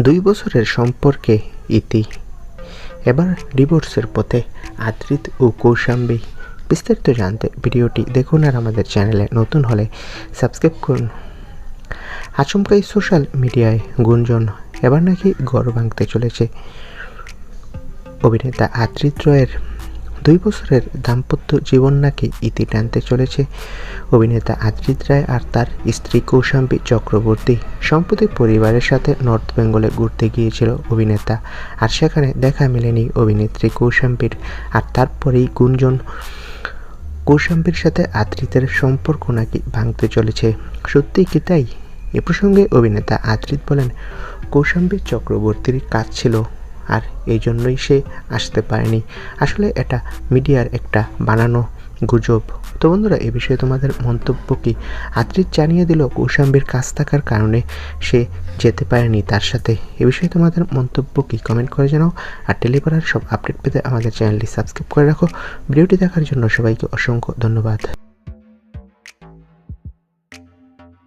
দুই বছরের সম্পর্কে ইতি। এবার ডিভোর্সের পথে আদ্রিত ও কৌশাম্বী। বিস্তারিত জানতে ভিডিওটি দেখুন আর আমাদের চ্যানেলে নতুন হলে সাবস্ক্রাইব করুন। আচমকাই সোশ্যাল মিডিয়ায় গুঞ্জন, এবার নাকি গড় ভাঙতে চলেছে। অভিনেতা আদ্রিত রয়ের দুই বছরের দাম্পত্য জীবন নাকি ইতি টানতে চলেছে। অভিনেতা আদ্রিত রায় আর তার স্ত্রী কৌশাম্বী চক্রবর্তী সম্প্রতি পরিবারের সাথে নর্থ বেঙ্গলে ঘুরতে গিয়েছিল অভিনেতা। আর সেখানে দেখা মেলেনি অভিনেত্রী কৌশাম্বীর। আর তারপরেই গুঞ্জন কৌশাম্বীর সাথে আদ্রিতের সম্পর্ক নাকি ভাঙতে চলেছে। সত্যিই কি তাই? এ প্রসঙ্গে অভিনেতা আদ্রিত বলেন, কৌশাম্বী চক্রবর্তীর কাজ ছিল আর এই জন্যই সে আসতে পারেনি। আসলে এটা মিডিয়ার একটা বানানো গুজব। তো বন্ধুরা, এ বিষয়ে তোমাদের মন্তব্য কি? আদ্রিত জানিয়ে দিল, কৌশাম্বীর কাজ থাকার কারণে সে যেতে পারেনি তার সাথে। এ বিষয়ে তোমাদের মন্তব্য কি? কমেন্ট করে জানাও। আর টেলিপাড়ার সব আপডেট পেতে আমাদের চ্যানেলটি সাবস্ক্রাইব করে রাখো। ভিডিওটি দেখার জন্য সবাইকে অসংখ্য ধন্যবাদ।